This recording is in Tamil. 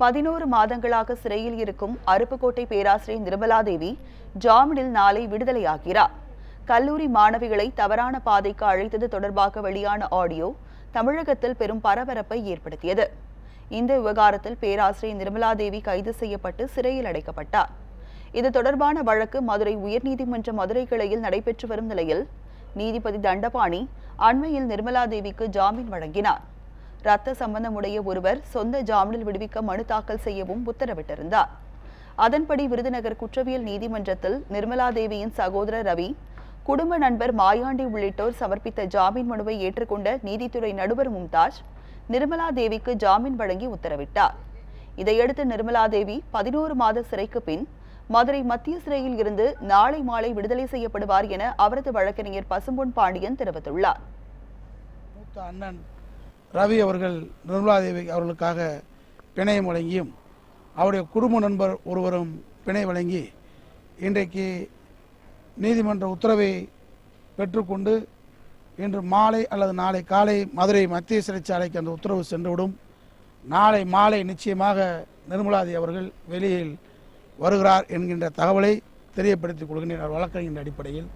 பதினோரு மாதங்களாக சிறையில் இருக்கும் அருப்புக்கோட்டை பேராசிரியர் நிர்மலாதேவி ஜாமீனில் நாளை விடுதலையாகிறார். கல்லூரி மாணவிகளை தவறான பாதைக்கு அழைத்தது தொடர்பாக வெளியான ஆடியோ தமிழகத்தில் பெரும் பரபரப்பை ஏற்படுத்தியது. இந்த விவகாரத்தில் பேராசிரியர் நிர்மலாதேவி கைது செய்யப்பட்டு சிறையில் அடைக்கப்பட்டார். இது தொடர்பான வழக்கு மதுரை உயர்நீதிமன்ற மதுரை கிளையில் நடைபெற்று வரும் நிலையில் நீதிபதி தண்டபாணி அண்மையில் நிர்மலாதேவிக்கு ஜாமீன் வழங்கினார். ரத்த சம்பந்தமுடைய ஒருவர் சொந்த ஜாமீனில் விடுவிக்க மனு தாக்கல் செய்யவும் உத்தரவிட்டிருந்தார். அதன்படி விருதுநகர் குற்றவியல் நீதிமன்றத்தில் நிர்மலா தேவியின் சகோதரர் ரவி குடும்ப நண்பர் மாயாண்டி உள்ளிட்டோர் சமர்ப்பித்த ஜாமீன் மனுவை ஏற்றுக்கொண்ட நீதித்துறை நடுவர் மும்தாஜ் நிர்மலா தேவிக்கு ஜாமீன் வழங்கி உத்தரவிட்டார். இதையடுத்து நிர்மலா தேவி பதினோரு மாத சிறைக்கு பின் மதுரை மத்திய சிறையில் இருந்து நாளை மாலை விடுதலை செய்யப்படுவார் என அவரது வழக்கறிஞர் பசும்பொன் பாண்டியன் தெரிவித்துள்ளார். மூத்த அண்ணன் ரவி அவர்கள் நிர்மலாதேவி அவர்களுக்காக பிணையம் வழங்கியும் அவருடைய குடும்ப நண்பர் ஒருவரும் பிணை வழங்கி இன்றைக்கு நீதிமன்ற உத்தரவை பெற்றுக்கொண்டு இன்று மாலை அல்லது நாளை காலை மதுரை மத்திய சிறைச்சாலைக்கு அந்த உத்தரவு சென்றுவிடும். நாளை மாலை நிச்சயமாக நிர்மலாதி அவர்கள் வெளியில் வருகிறார் என்கின்ற தகவலை தெரியப்படுத்திக் கொள்கின்றனர் வழக்கறிஞர் அடிப்படையில்